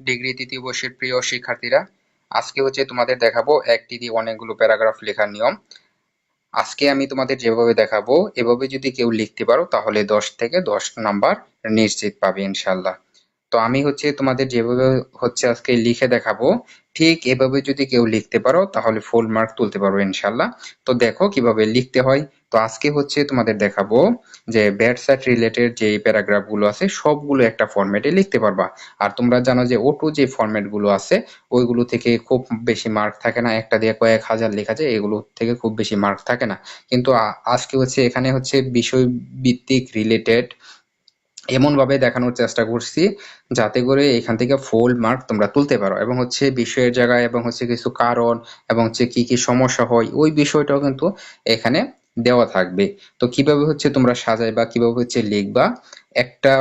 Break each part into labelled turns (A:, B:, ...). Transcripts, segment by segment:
A: Degree তৃতীয় বর্ষের প্রিয় শিক্ষার্থীরা, আজকে হচ্ছে তোমাদের দেখাবো একটি দিয়ে অনেকগুলো প্যারাগ্রাফ লেখার নিয়ম। আজকে আমি তোমাদের যেভাবে দেখাবো, এভাবে যদি কেউ লিখতে পারো, তাহলে দশ থেকে দশ নাম্বার নিশ্চিত পাবে ইনশাল্লাহ তো আমি হচ্ছে তোমাদের যেভাবে হচ্ছে আজকে লিখে দেখাবো, ঠিক এভাবে যদি কেউ লিখতে পারো, তাহলে ফুল মার্ক তুলতে পারো ইনশাল্লাহ তো দেখো কীভাবে লিখতে হয়। তো আজকে হচ্ছে তোমাদের দেখাবো যে ব্যাটসাইট রিলেটেড যে প্যারাগ্রাফগুলো আছে, সবগুলো একটা ফরম্যাটে লিখতে পারবা। আর তোমরা জানো যে ওটু যে ফরম্যাটগুলো আছে, ওইগুলো থেকে খুব বেশি মার্ক থাকে না। একটা দিয়ে কয়েক হাজার লেখা যায়, এগুলো থেকে খুব বেশি মার্ক থাকে না। কিন্তু আজকে হচ্ছে এখানে হচ্ছে বিষয় ভিত্তিক রিলেটেড এমনভাবে দেখানোর চেষ্টা করছি, যাতে করে এখান থেকে ফুল মার্ক তোমরা তুলতে পারো। এবং হচ্ছে বিষয়ের জায়গায়, এবং হচ্ছে কিছু কারণ, এবং হচ্ছে কি কি সমস্যা হয়, ওই বিষয়টাও কিন্তু এখানে দেওয়া থাকবে। তো কীভাবে হচ্ছে তোমরা সাজাইবা, কীভাবে হচ্ছে লিখবা? একটা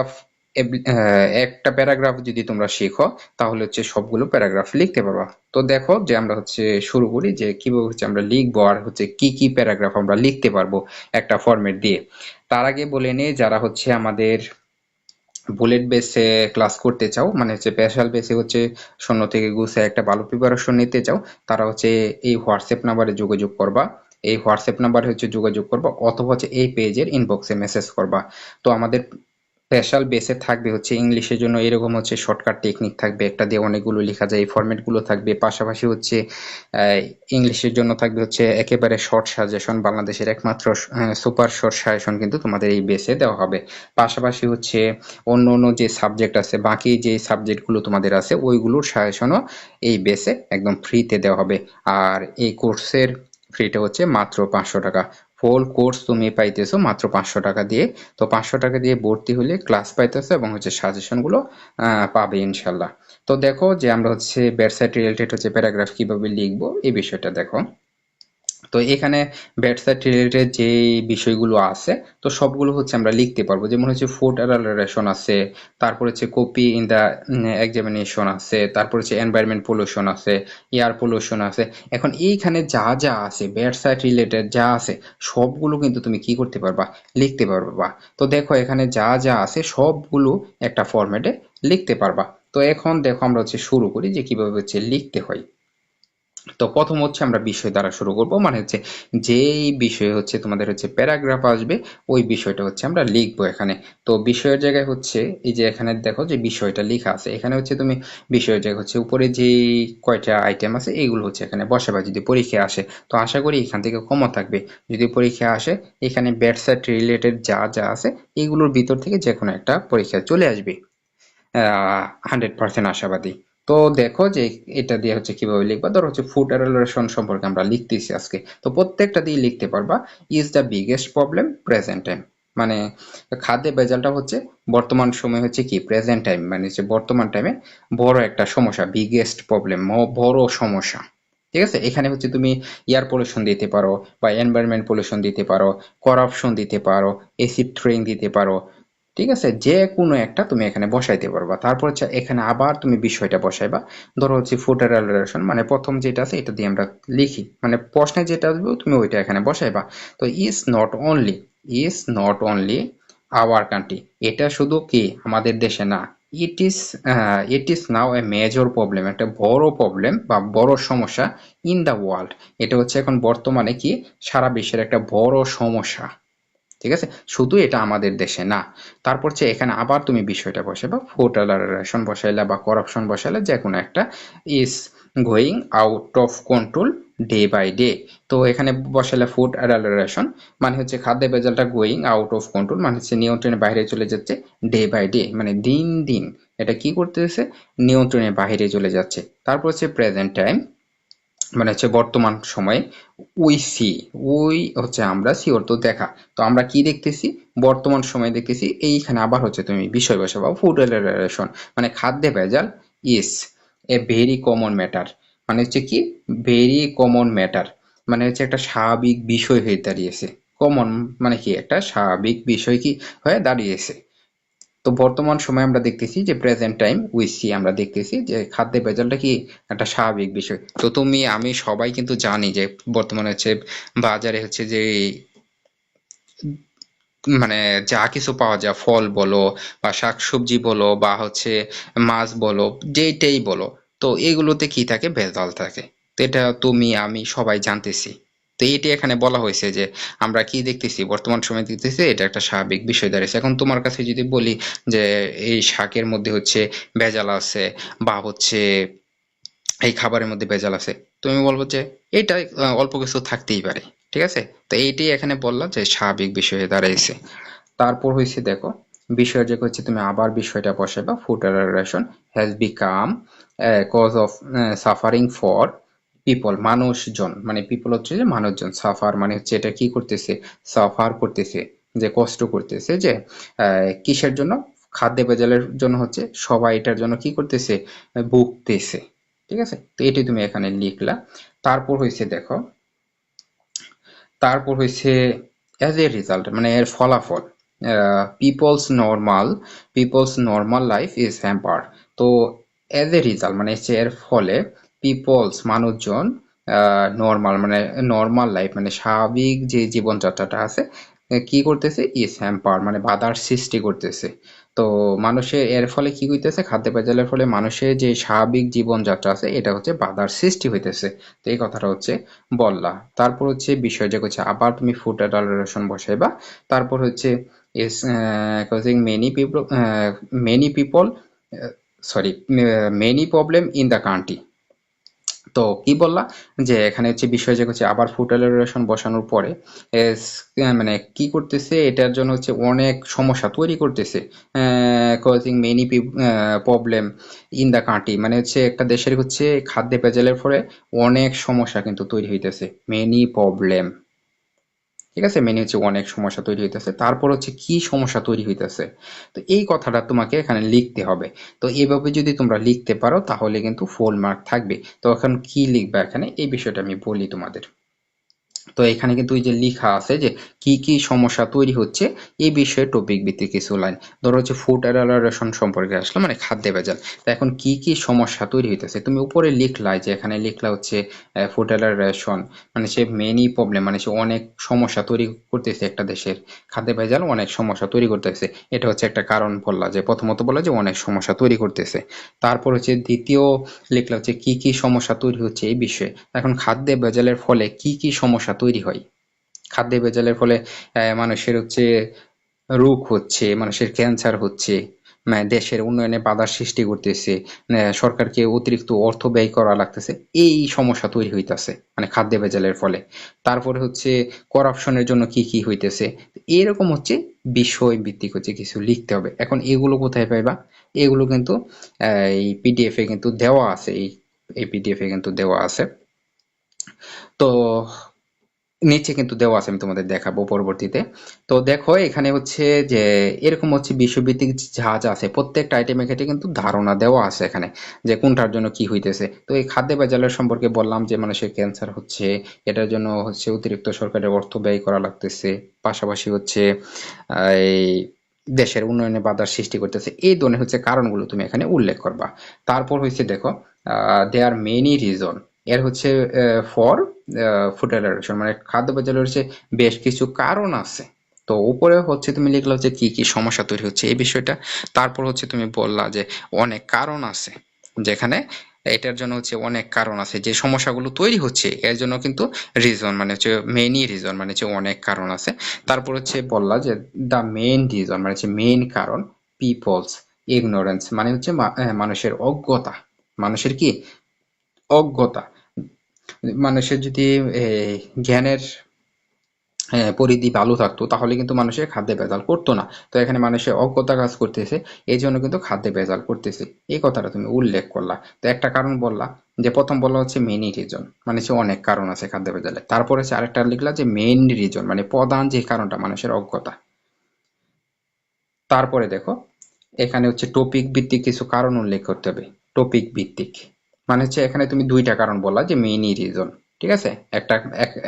A: একটা প্যারাগ্রাফ যদি তোমরা শেখো, তাহলে হচ্ছে সবগুলো প্যারাগ্রাফ লিখতে পারবা। তো দেখো যে আমরা হচ্ছে শুরু করি যে কীভাবে হচ্ছে আমরা লিখব আর হচ্ছে কি কি প্যারাগ্রাফ আমরা লিখতে পারব একটা ফরম্যাট দিয়ে। তার আগে বলে নেই, যারা হচ্ছে আমাদের বুলেট বেসে ক্লাস করতে চাও মানে হচ্ছে স্পেশাল বেসে হচ্ছে শূন্য থেকে গুছে একটা ভালো প্রিপারেশন নিতে চাও, তারা হচ্ছে এই হোয়াটসঅ্যাপ নাম্বারে যোগাযোগ করবা। এই হোয়াটসঅ্যাপ নাম্বারে হচ্ছে যোগাযোগ করবা অথবা হচ্ছে এই পেজের ইনবক্সে মেসেজ করবা। তো আমাদের স্পেশাল বেসে থাকবে হচ্ছে ইংলিশের জন্য এরকম হচ্ছে শর্টকাট টেকনিক থাকবে, একটা দিয়ে অনেকগুলো লেখা যায়, এই ফরম্যাটগুলো থাকবে। পাশাপাশি হচ্ছে ইংলিশের জন্য থাকবে হচ্ছে একেবারে শর্ট সাজেশন বাংলাদেশের একমাত্র সুপার শর্ট সাজেশন কিন্তু তোমাদের এই বেসে দেওয়া হবে। পাশাপাশি হচ্ছে অন্য অন্য যে সাবজেক্ট আছে, বাকি যে সাবজেক্টগুলো তোমাদের আছে, ওইগুলোর সাজেশনও এই বেসে একদম ফ্রিতে দেওয়া হবে। আর এই কোর্সের ফ্রিটা হচ্ছে মাত্র পাঁচশো টাকা। ফুল কোর্স তুমি পাইতেছো মাত্র পাঁচশো টাকা দিয়ে। তো পাঁচশো টাকা দিয়ে ভর্তি হলে ক্লাস পাইতেছো এবং হচ্ছে সাজেশনগুলো পাবে ইনশাল্লাহ। তো দেখো যে আমরা হচ্ছে ওয়েবসাইট রিলেটেড হচ্ছে প্যারাগ্রাফ কীভাবে লিখব, এই বিষয়টা দেখো। তো এখানে ব্যাটসাইট রিলেটেড যে বিষয়গুলো আছে, তো সবগুলো হচ্ছে আমরা লিখতে পারব। যেমন হচ্ছে ফুড অ্যালারেশন আছে, তারপর হচ্ছে কপি ইন দ্য এক্সামিনেশন আছে, তারপর হচ্ছে এনভায়রনমেন্ট পলিউশন আছে এয়ার পলিউশন আছে। এখন এইখানে যা যা আছে ব্যাটসাইট রিলেটেড যা আছে, সবগুলো কিন্তু তুমি কি করতে পারবা? লিখতে পারবা। তো দেখো এখানে যা যা আছে, সবগুলো একটা ফরম্যাটে লিখতে পারবা। তো এখন দেখো আমরা হচ্ছে শুরু করি যে কীভাবে হচ্ছে লিখতে হয়। তো প্রথম হচ্ছে আমরা বিষয় দ্বারা শুরু করব মানে হচ্ছে যেই বিষয় হচ্ছে তোমাদের হচ্ছে প্যারাগ্রাফ আসবে, ওই বিষয়টা হচ্ছে আমরা লিখব এখানে। তো বিষয়ের জায়গায় হচ্ছে, এই যে এখানে দেখো যে বিষয়টা লেখা আছে, এখানে হচ্ছে তুমি বিষয়ের জায়গায় হচ্ছে উপরে যে কয়টা আইটেম আছে এইগুলো হচ্ছে এখানে বসাবা যদি পরীক্ষা আসে, তো আশা করি এখান থেকে কমও থাকবে। যদি পরীক্ষা আসে, এখানে ব্যাটসেট রিলেটেড যা যা আছে এইগুলোর ভিতর থেকে যে কোনো একটা পরীক্ষা চলে আসবে। হান্ড্রেড পার্সেন্ট আশাবাদী। তো দেখো যে এটা দিয়ে হচ্ছে কীভাবে লিখবা? ধরো হচ্ছে ফুড রিলেশন সম্পর্কে আমরা লিখতেছি আজকে। তো প্রত্যেকটা দিয়ে লিখতে পারবা is the biggest problem present time মানে খাদ্যে বেজালটা হচ্ছে বর্তমান সময় হচ্ছে কি? প্রেজেন্ট টাইম মানে হচ্ছে বর্তমান টাইমে বড় একটা সমস্যা বিগেস্ট প্রবলেম বড় সমস্যা। ঠিক আছে? এখানে হচ্ছে তুমি এয়ার পলিউশন দিতে পারো বা এনভায়রনমেন্ট পলিউশন দিতে পারো করাপশন দিতে পারো এসিড ট্রেন দিতে পারো ঠিক আছে? যে কোনো একটা তুমি এখানে বসাইতে পারবা। তারপর হচ্ছে এখানে আবার তুমি বিষয়টা বসাইবা। ধরো হচ্ছে ফুটার রিলেশন মানে প্রথম যেটা আছে এটা দিয়ে আমরা লিখি। মানে প্রশ্নে যেটা আসবে তুমি ওইটা এখানে বসাইবা। তো is not only is not only our country এটা শুধু কি? আমাদের দেশে না। It is it is now a major problem একটা বড় প্রবলেম বা বড় সমস্যা ইন দ্য ওয়ার্ল্ড এটা হচ্ছে এখন বর্তমানে কি? সারা বিশ্বের একটা বড় সমস্যা। ঠিক আছে? শুধু এটা আমাদের দেশে না। তারপর হচ্ছে এখানে আবার তুমি বিষয়টা বসাবা ফুড রেশন বসাইলা বা করাপশন বসাইলা যে কোনো একটা is going out of control day by day তো এখানে বসাইলা ফুড অ্যাডালারেশন মানে হচ্ছে খাদ্য বেজালটা গোয়িং আউট অফ কন্ট্রোল মানে হচ্ছে নিয়ন্ত্রণের বাইরে চলে যাচ্ছে ডে বাই ডে মানে দিন দিন। এটা কি করতেছে? নিয়ন্ত্রণের বাইরে চলে যাচ্ছে। তারপর হচ্ছে প্রেজেন্ট টাইম মানে হচ্ছে বর্তমান সময়ে উই সি ওই হচ্ছে আমরা সি অর্থ দেখা। তো আমরা কি দেখতেছি? বর্তমান সময়ে দেখতেছি, এইখানে আবার হচ্ছে তুমি বিষয় বসাবো ফুড রিলেশন মানে খাদ্যে ভেজাল is a very common matter মানে হচ্ছে কি? ভেরি কমন ম্যাটার মানে হচ্ছে একটা স্বাভাবিক বিষয় হয়ে দাঁড়িয়েছে। কমন মানে কি? একটা স্বাভাবিক বিষয় কি হয়ে দাঁড়িয়েছে। তো বর্তমান সময় আমরা দেখতেছি যে প্রেজেন্ট টাইম উইসি আমরা দেখতেছি যে খাদ্যের ভেজালটা কি একটা স্বাভাবিক বিষয়। তো তুমি, আমি সবাই কিন্তু জানি যে বর্তমানে হচ্ছে বাজারে হচ্ছে যে মানে যা কিছু পাওয়া যায়, ফল বলো বা শাকসবজি বলো বা হচ্ছে মাছ বলো, যেইটাই বলো, তো এগুলোতে কি থাকে? ভেজাল থাকে। তো এটা তুমি, আমি সবাই জানতেছি। তো এটি এখানে বলা হয়েছে যে, আমরা কি দেখতেছি? বর্তমান সময়ে দেখতেছি এটা একটা স্বাভাবিক বিষয় দাঁড়িয়েছে। এখন তোমার কাছে যদি বলি যে, এই শাকের মধ্যে হচ্ছে ভেজাল আছে বা হচ্ছে এই খাবারের মধ্যে ভেজাল আছে, তুমি বলব যে এটা অল্প কিছু থাকতেই পারে, ঠিক আছে? তো এইটাই এখানে বললাম যে স্বাভাবিক বিষয়ে দাঁড়াইছে। তারপর হয়েছে দেখো, বিষয় যে হচ্ছে তুমি আবার বিষয়টা বসে বা food ration has become cause of suffering for people মানুষজন মানে পিপল হচ্ছে যে মানুষজন সাফার মানে হচ্ছে এটা কি করতেছে সাফার করতেছে, যে কষ্ট করতেছে, যে কিসের জন্য? খাদ্য ভেজালের জন্য হচ্ছে, সবাই এটার জন্য কি করতেছে, ভুগতেছে, ঠিক আছে? তো এটি তুমি এখানে লিখলা। তারপর হয়েছে দেখো, তারপর হয়েছে অ্যাজ এ রেজাল্ট মানে এর ফলাফল people's normal people's normal life is hamper তো অ্যাজ এ রেজাল্ট মানে হচ্ছে এর ফলে পিপলস মানুষজন নর্মাল মানে নর্মাল লাইফ মানে স্বাভাবিক যে জীবনযাত্রাটা আছে কি করতেছে? ইজ হ্যাম্পার মানে বাধার সৃষ্টি করতেছে। তো মানুষের এর ফলে কি হইতেছে? খাদ্য ভেজালের ফলে মানুষের যে স্বাভাবিক জীবনযাত্রা আছে এটা হচ্ছে বাধার সৃষ্টি হইতেছে। তো এই কথাটা হচ্ছে বললা। তারপর হচ্ছে বিষয় যে হচ্ছে আবার তুমি ফুড অ্যাডাল্টারেশন বসাইবা। তারপর হচ্ছে is uh, causing many people uh, many people uh, sorry uh, many তো কি বললা? যে এখানে হচ্ছে বিষয় যে হচ্ছে আবার অ্যালারেশন বসানোর পরে মানে কি করতেছে? এটার জন্য হচ্ছে অনেক সমস্যা তৈরি করতেছে causing many problem in the country মানে হচ্ছে একটা দেশের হচ্ছে খাদ্যে পেজালের ফলে অনেক সমস্যা কিন্তু তৈরি হইতেছে মেনি প্রবলেম ঠিক আছে? মেনে হচ্ছে অনেক সমস্যা তৈরি হইতেছে। তারপর হচ্ছে কি সমস্যা তৈরি হইতেছে? তো এই কথাটা তোমাকে এখানে লিখতে হবে। তো এইভাবে যদি তোমরা লিখতে পারো, তাহলে কিন্তু ফোল মার্ক থাকবে। তো এখন কি লিখবে এখানে? এই বিষয়টা আমি বলি তোমাদের। তো এখানে কিন্তু ওই যে লেখা আছে যে কি কি সমস্যা তৈরি হচ্ছে এই বিষয়ে টপিক ভিত্তিক কিছু লাইন ধরো হচ্ছে ফুড অ্যালারেশন সম্পর্কে আসলো মানে খাদ্য ভেজাল। তো এখন কি কি সমস্যা তৈরি হইতেছে? তুমি উপরে লিখলাই যে এখানে লিখলা হচ্ছে ফুড অ্যালারেশন মানে সে মেনি প্রবলেম মানে সে অনেক সমস্যা তৈরি করতেছে একটা দেশের। খাদ্য ভেজাল অনেক সমস্যা তৈরি করতেছে। এটা হচ্ছে একটা কারণ বললা যে, প্রথমত বললা যে অনেক সমস্যা তৈরি করতেছে। তারপর হচ্ছে দ্বিতীয় লিখলা হচ্ছে কি কি সমস্যা তৈরি হচ্ছে এই বিষয়ে। এখন খাদ্যে ভেজালের ফলে কি কি সমস্যা তৈরি হয়। খাদ্য ভেজালের ফলে মানুষের হচ্ছে রোগ হচ্ছে, মানুষের ক্যান্সার হচ্ছে দেশের উন্নয়নে বাধার সৃষ্টি করতেছে সরকারকে অতিরিক্ত অর্থ ব্যয় করা লাগতেছে, এই সমস্যা তৈরি হইতাছে মানে খাদ্য ভেজালের ফলে। তারপরে হচ্ছে করাপশনের জন্য কি কি হইতেছে, এরকম হচ্ছে বিষয় ভিত্তিক হচ্ছে কিছু লিখতে হবে। এখন এগুলো কোথায় পাইবা? এগুলো কিন্তু এই পিডিএফ এ কিন্তু দেওয়া আছে, এই এই পিডিএফ এ কিন্তু দেওয়া আছে। তো নিচে কিন্তু দেওয়া আছে, আমি তোমাদের দেখাবো পরবর্তীতে। তো দেখো, এখানে হচ্ছে যে, এরকম হচ্ছে বিশ্বভিত্তিক যা আছে, প্রত্যেকটা আইটেমের ক্ষেত্রে কিন্তু ধারণা দেওয়া আছে এখানে যে কোনটার জন্য কি হইতেছে। তো এই খাদ্য ভেজালের সম্পর্কে বললাম যে মানুষের ক্যান্সার হচ্ছে, এটার জন্য হচ্ছে অতিরিক্ত সরকারের অর্থ ব্যয় করা লাগতেছে, পাশাপাশি হচ্ছে এই দেশের উন্নয়নে বাধার সৃষ্টি করতেছে, এই ধরনের হচ্ছে কারণগুলো তুমি এখানে উল্লেখ করবা। তারপর হচ্ছে দেখো দে আর মেনি রিজন এর হচ্ছে ফর ফুড অ্যালার্জেন মানে খাদ্য ভেজালের হচ্ছে বেশ কিছু কারণ আছে। তো উপরে হচ্ছে তুমি লিখলা যে কি কি সমস্যা তৈরি হচ্ছে এই বিষয়টা। তারপর হচ্ছে তুমি বললা যে অনেক কারণ আছে, যেখানে এটার জন্য হচ্ছে অনেক কারণ আছে, যে সমস্যাগুলো তৈরি হচ্ছে, এর জন্য কিন্তু রিজন মানে হচ্ছে মেইনই রিজন মানে হচ্ছে অনেক কারণ আছে। তারপর হচ্ছে বললা যে দ্য মেইন রিজন মানে হচ্ছে মেইন কারণ পিপলস ইগনোরেন্স মানে হচ্ছে মানুষের অজ্ঞতা। মানুষের কি? অজ্ঞতা। মানুষের যদি জ্ঞানের পরিধি ভালো থাকতো, তাহলে কিন্তু মানুষের খাদ্যে ভেজাল করতো না। তো এখানে মানুষের অজ্ঞতা কাজ করতেছে, এই জন্য কিন্তু খাদ্যে ভেজাল করতেছে। এই কথাটা তুমি উল্লেখ করলা। তো একটা কারণ বললা, যে প্রথম বলা হচ্ছে মেনি রিজন মানে হচ্ছে অনেক কারণ আছে খাদ্য ভেজালে। তারপর হচ্ছে আরেকটা লিখলা যে মেইন রিজন মানে প্রধান যে কারণটা, মানুষের অজ্ঞতা। তারপরে দেখো, এখানে হচ্ছে টপিক ভিত্তিক কিছু কারণ উল্লেখ করতে হবে। টপিক ভিত্তিক। মানে হচ্ছে এখানে তুমি দুইটা কারণ বললা যে মেইনই রিজন ঠিক আছে? একটা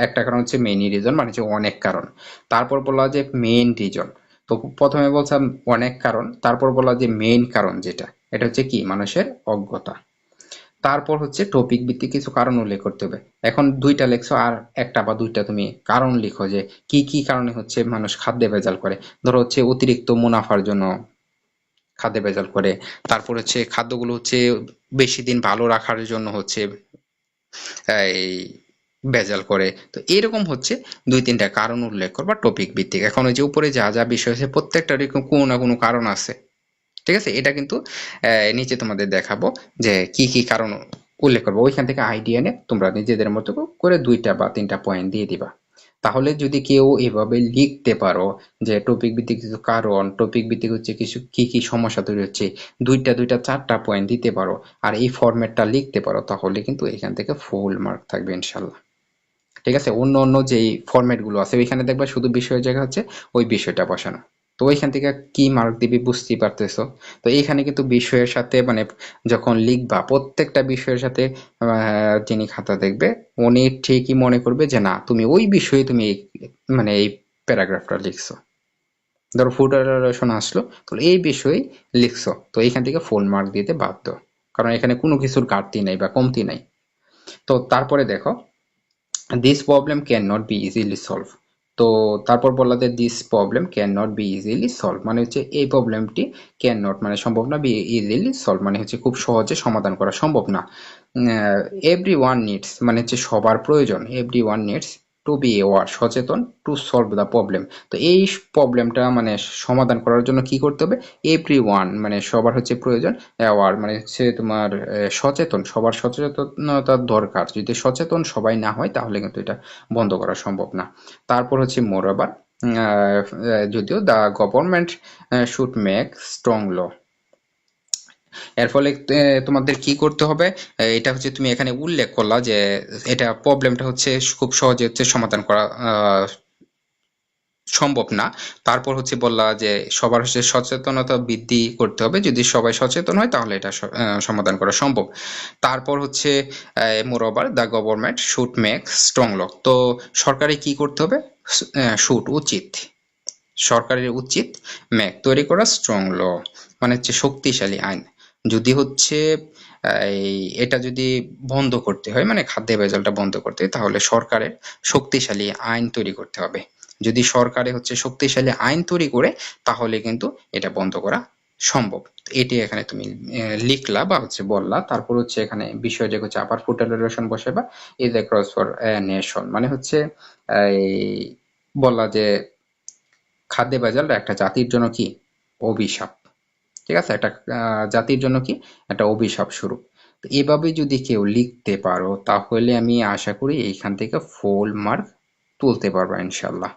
A: একটা কারণ হচ্ছে মেইনই রিজন মানে হচ্ছে অনেক কারণ। তারপর বললা যে মেইন রিজন তো প্রথমে বলছিলাম অনেক কারণ, তারপর বললা যে মেইন কারণ যেটা, এটা হচ্ছে কি? মানুষের অজ্ঞতা। তারপর হচ্ছে টপিক ভিত্তিক কিছু কারণ উল্লেখ করতে হবে। এখন দুইটা লেখছো আর একটা বা দুইটা তুমি কারণ লিখো যে কি কি কারণে হচ্ছে মানুষ খাদ্যে ভেজাল করে? ধরো হচ্ছে অতিরিক্ত মুনাফার জন্য খাদ্যে ভেজাল করে। তারপর হচ্ছে খাদ্যগুলো হচ্ছে বেশি দিন ভালো রাখার জন্য হচ্ছে, এই ভেজাল করে। তো এরকম হচ্ছে দুই তিনটা কারণ উল্লেখ করবা টপিক ভিত্তিক। এখন ওই যে উপরে যা যা বিষয় আছে, প্রত্যেকটারই কোনো না কোনো কারণ আছে। ঠিক আছে? এটা কিন্তু নিচে তোমাদের দেখাবো যে কি কি কারণ উল্লেখ করব। ওইখান থেকে আইডিয়া নিয়ে তোমরা নিজেদের মতো করে দুইটা বা তিনটা পয়েন্ট দিয়ে দিবা। তাহলে যদি কেউ এভাবে লিখতে পারো যে টপিক ভিত্তিক কিছু কারণ টপিক ভিত্তিক হচ্ছে কিছু কি কি সমস্যা তৈরি হচ্ছে, দুইটা দুইটা, চারটা পয়েন্ট দিতে পারো আর এই ফরম্যাটটা লিখতে পারো, তাহলে কিন্তু এখান থেকে ফুল মার্ক থাকবে ইনশাল্লাহ ঠিক আছে? অন্য অন্য যেই ফরম্যাটগুলো আছে, ওইখানে দেখবা শুধু বিষয়ের জায়গা হচ্ছে ওই বিষয়টা বসানো। তো ওইখান থেকে কি মার্ক দিবি বুঝতেই পারতেছো। তো এইখানে কিন্তু বিষয়ের সাথে মানে যখন লিখবা, প্রত্যেকটা বিষয়ের সাথে যিনি খাতা দেখবে, উনি ঠিকই মনে করবে যে না, তুমি ওই বিষয়ে তুমি এই- মানে এই প্যারাগ্রাফটা লিখছো। ধরো ফুড রিলেশন আসলো, তাহলে এই বিষয়ে লিখছো। তো এইখান থেকে ফুল মার্ক দিতে বাধ্য। কারণ এখানে কোনো কিছুর ঘাটতি নাই বা কমতি নাই। তো তারপরে দেখো this problem can not be easily solve তো তারপর বললাতে this problem can not be easily solve মানে হচ্ছে এই প্রবলেমটি ক্যান নট মানে সম্ভব না বি ইজিলি সলভ মানে হচ্ছে খুব সহজে সমাধান করা সম্ভব না। এভরি ওয়ান নিডস মানে হচ্ছে সবার প্রয়োজন every one needs to be aware সচেতন টু সলভ দ্য প্রবলেম তো এই প্রবলেমটা মানে সমাধান করার জন্য কি করতে হবে? এভরি ওয়ান মানে সবার হচ্ছে প্রয়োজন অ্যাওয়ার মানে হচ্ছে তোমার সচেতন, সবার সচেতনতার দরকার। যদি সচেতন সবাই না হয়, তাহলে কিন্তু এটা বন্ধ করা সম্ভব না। তারপর হচ্ছে মোর আবার যদিও the government should make strong law এর ফলে তোমাদের কি করতে হবে? এটা হচ্ছে তুমি এখানে উল্লেখ করলা যে, এটা প্রবলেমটা হচ্ছে খুব সহজে হচ্ছে সমাধান করা সম্ভব না। তারপর হচ্ছে বললা যে, সবার হচ্ছে সচেতনতা বৃদ্ধি করতে হবে। যদি সবাই সচেতন হয়, তাহলে এটা সমাধান করা সম্ভব। তারপর হচ্ছে moreover the government should make strong law তো সরকারি কি করতে হবে? শুট উচিত। সরকারের উচিত মেক তৈরি করা স্ট্রং ল মানে হচ্ছে শক্তিশালী আইন। যদি হচ্ছে এটা যদি বন্ধ করতে হয় মানে খাদ্য ভেজালটা বন্ধ করতে হয়, তাহলে সরকারের শক্তিশালী আইন তৈরি করতে হবে। যদি সরকারে হচ্ছে শক্তিশালী আইন তৈরি করে, তাহলে কিন্তু এটা বন্ধ করা সম্ভব। এটি এখানে তুমি লিখলা বা হচ্ছে বললা, তারপর হচ্ছে এখানে বিষয় যে হচ্ছে আপার food relation বসাবা is a curse for nation মানে হচ্ছে বললা যে খাদ্য ভেজাল একটা জাতির জন্য কি? অভিশাপ। ঠিক আছে? একটা জাতির জন্য কি? একটা অভিশাপ স্বরূপ। তো এভাবে যদি কেউ লিখতে পারো, তাহলে আমি আশা করি এইখান থেকে ফুল মার্ক তুলতে পারবা ইনশাল্লাহ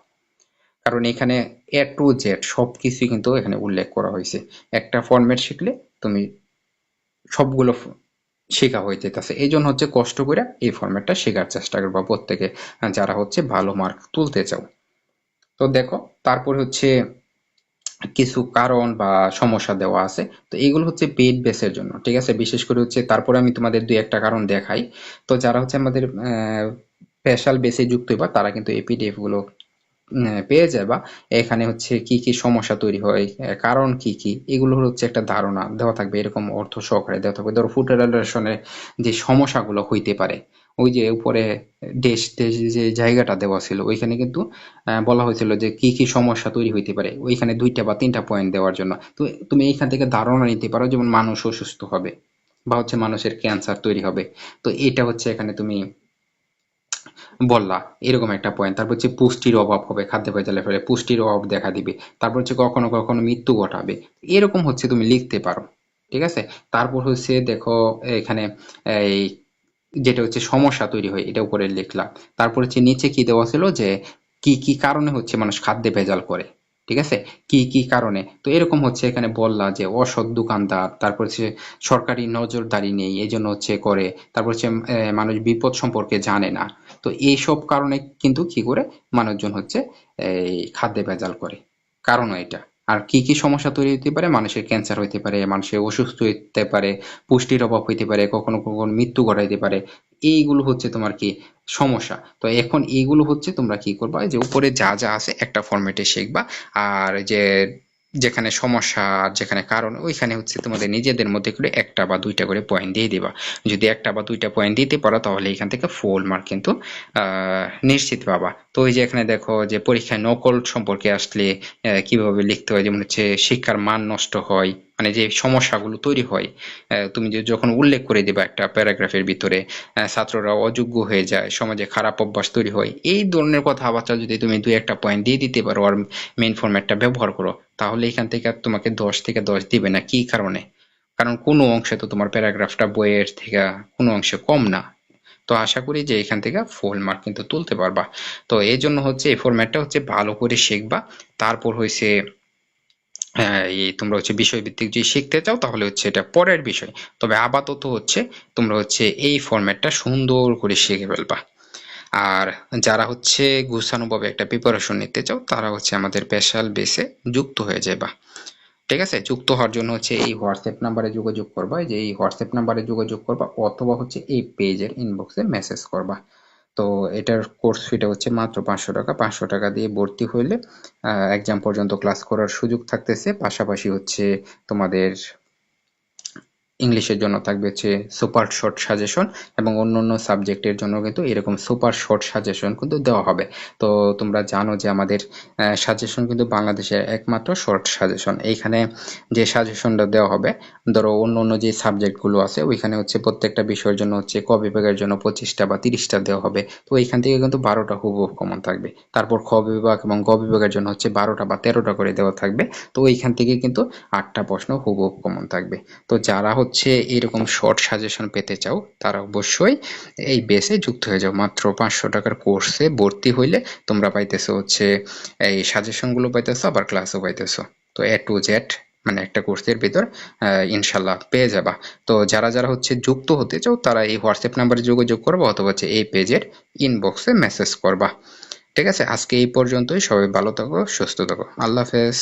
A: কারণ এখানে এ টু জেড সবকিছুই কিন্তু এখানে উল্লেখ করা হয়েছে। একটা ফরম্যাট শিখলে তুমি সবগুলো শেখা হয়ে যেতেছে। এই জন্য হচ্ছে কষ্ট করে এই ফরম্যাটটা শেখার চেষ্টা করবা প্রত্যেকে, যারা হচ্ছে ভালো মার্ক তুলতে চাও। তো দেখো, তারপর হচ্ছে কিছু কারণ বা সমস্যা দেওয়া আছে। তো এগুলো হচ্ছে পেইড বেসের জন্য ঠিক আছে? বিশেষ করে হচ্ছে তারপরে আমি তোমাদের দুই একটা কারণ দেখাই। তো যারা হচ্ছে আমাদের স্পেশাল বেসে যুক্ত হইবা তারা কিন্তু এই পিডিএফগুলো উম, পেয়ে যাবা। এখানে হচ্ছে কি কি সমস্যা তৈরি হয় কারণ কি কি, এগুলো হচ্ছে একটা ধারণা। দেওয়া থাকবে এরকম অর্থ সহকারে দেওয়া থাকবে। ধরো ফুড যে সমস্যাগুলো হইতে পারে, ওই যে উপরে দেশ দেশ যে জায়গাটা দেওয়া ছিল, ওইখানে কিন্তু বলা হয়েছিল যে কি কি সমস্যা তৈরি হইতে পারে। ওইখানে দুইটা বা তিনটা পয়েন্ট দেওয়ার জন্য। তো তুমি এইখান থেকে ধারণা নিতে পারো, যেমন মানুষ অসুস্থ হবে, বা হচ্ছে মানুষের ক্যান্সার তৈরি হবে। তো এটা হচ্ছে এখানে তুমি বললা, এরকম একটা পয়েন্ট তারপর হচ্ছে পুষ্টির অভাব হবে, খাদ্য ভেজালের ফলে পুষ্টির অভাব দেখা দিবে। তারপর হচ্ছে কখনো কখনো মৃত্যু ঘটাবে। এরকম হচ্ছে তুমি লিখতে পারো, ঠিক আছে? তারপর হচ্ছে দেখো, এখানে এই যেটা হচ্ছে সমস্যা তৈরি হয়, এটা উপরে লিখলাম। তারপর হচ্ছে নিচে কি দেওয়া ছিল যে, কি কি কারণে হচ্ছে মানুষ খাদ্যে ভেজাল করে, ঠিক আছে? কি কি কারণে? তো এরকম হচ্ছে এখানে বললা যে, অসৎ দোকানদার, তারপর হচ্ছে সরকারি নজরদারি নেই এই জন্য হচ্ছে করে। তারপর হচ্ছে মানুষ বিপদ সম্পর্কে জানে না। তো এইসব কারণে কিন্তু কি করে মানুষজন হচ্ছে, এই খাদ্যে ভেজাল করে। কারণও এটা। আর কি কি সমস্যা তৈরি হতে পারে? মানুষের ক্যান্সার হইতে পারে মানুষের অসুস্থ হইতে পারে, পুষ্টির অভাব হইতে পারে, কখনো কখনো মৃত্যু ঘটাইতে পারে। এইগুলো হচ্ছে তোমার কি সমস্যা? তো এখন এইগুলো হচ্ছে তোমরা কি করবা? যে উপরে যা যা আছে একটা ফরম্যাটে শিখবা। আর যে যেখানে সমস্যা যেখানে কারণ, ওইখানে হচ্ছে তোমাদের নিজেদের মধ্যে করে একটা বা দুইটা করে পয়েন্ট দিয়ে দেবা। যদি একটা বা দুইটা পয়েন্ট দিতে পারো, তাহলে এখান থেকে ফুল মার্ক কিন্তু নিশ্চিত পাবা। তো ওই যে এখানে দেখো যে পরীক্ষায় নকল সম্পর্কে আসলে কীভাবে লিখতে হয়? যেমন হচ্ছে শিক্ষার মান নষ্ট হয় মানে যে সমস্যাগুলো তৈরি হয় তুমি যে যখন উল্লেখ করে দিবা একটা প্যারাগ্রাফের ভিতরে ছাত্ররা অযোগ্য হয়ে যায়, সমাজে খারাপ অভ্যাস তৈরি হয়, এই ধরনের কথাবার্তা যদি তুমি দুই একটা পয়েন্ট দিয়ে দিতে পারো আর মেইন ফরম্যাটটা ব্যবহার করো, তাহলে এখান থেকে আর তোমাকে দশ থেকে দশ দিবে না। কি কারণে? কারণ কোনো অংশে তো তোমার প্যারাগ্রাফটা বইয়ের থেকে কোনো অংশে কম না। তো আশা করি যে এখান থেকে ফুল মার্ক কিন্তু তুলতে পারবা। তো এই জন্য হচ্ছে এই ফরম্যাটটা হচ্ছে ভালো করে শিখবা। তারপর হয়েছে হ্যাঁ তোমরা হচ্ছে বিষয়ভিত্তিক যদি শিখতে চাও, তাহলে হচ্ছে এটা পরের বিষয়। তবে আপাতত হচ্ছে তোমরা হচ্ছে এই ফরম্যাটটা সুন্দর করে শিখে ফেলবা। আর যারা হচ্ছে গুছানোভাবে একটা প্রিপারেশন নিতে চাও, তারা হচ্ছে আমাদের স্পেশাল বেসে যুক্ত হয়ে যাবা ঠিক আছে? যুক্ত হওয়ার জন্য হচ্ছে এই হোয়াটসঅ্যাপ নাম্বারে যোগাযোগ করবা। যে এই হোয়াটসঅ্যাপ নাম্বারে যোগাযোগ করবা, অথবা হচ্ছে এই পেজের ইনবক্সে মেসেজ করবা। তো এটার কোর্স ফিটা হচ্ছে মাত্র পাঁচশো টাকা। পাঁচশো টাকা দিয়ে ভর্তি হইলে এক্সাম পর্যন্ত ক্লাস করার সুযোগ থাকতেছে। পাশাপাশি হচ্ছে তোমাদের ইংলিশের জন্য থাকবে হচ্ছে সুপার শর্ট সাজেশন এবং অন্য অন্য সাবজেক্টের জন্য কিন্তু এরকম সুপার শর্ট সাজেশন কিন্তু দেওয়া হবে। তো তোমরা জানো যে আমাদের সাজেশন কিন্তু বাংলাদেশের একমাত্র শর্ট সাজেশন এইখানে যে সাজেশনটা দেওয়া হবে, ধরো অন্য অন্য যে সাবজেক্টগুলো আছে, ওইখানে হচ্ছে প্রত্যেকটা বিষয়ের জন্য হচ্ছে ক বিভাগের জন্য পঁচিশটা বা তিরিশটা দেওয়া হবে। তো এইখান থেকে কিন্তু বারোটা হুবহু কমন থাকবে। তারপর খ বিভাগ এবং গ বিভাগের জন্য হচ্ছে বারোটা বা তেরোটা করে দেওয়া থাকবে। তো এইখান থেকে কিন্তু আটটা প্রশ্ন হুবহু কমন থাকবে। তো যারা হচ্ছে এরকম শর্ট সাজেশন পেতে চাও, তারা অবশ্যই এই বেসে যুক্ত হয়ে যাও। মাত্র পাঁচশো টাকার কোর্সে ভর্তি হইলে তোমরা পাইতেছো হচ্ছে, এই সাজেশনগুলো পাইতেছো, আবার ক্লাসও পাইতেছো। তো এ টু জেড মানে একটা কোর্সের ভিতর ইনশাল্লাহ পেয়ে যাবা। তো যারা যারা হচ্ছে যুক্ত হতে চাও, তারা এই হোয়াটসঅ্যাপ নাম্বারে যোগাযোগ করবা অথবা হচ্ছে এই পেজের ইনবক্সে মেসেজ করবা। ঠিক আছে? আজকে এই পর্যন্তই। সবাই ভালো থাকো, সুস্থ থাকো। আল্লাহ হাফেজ।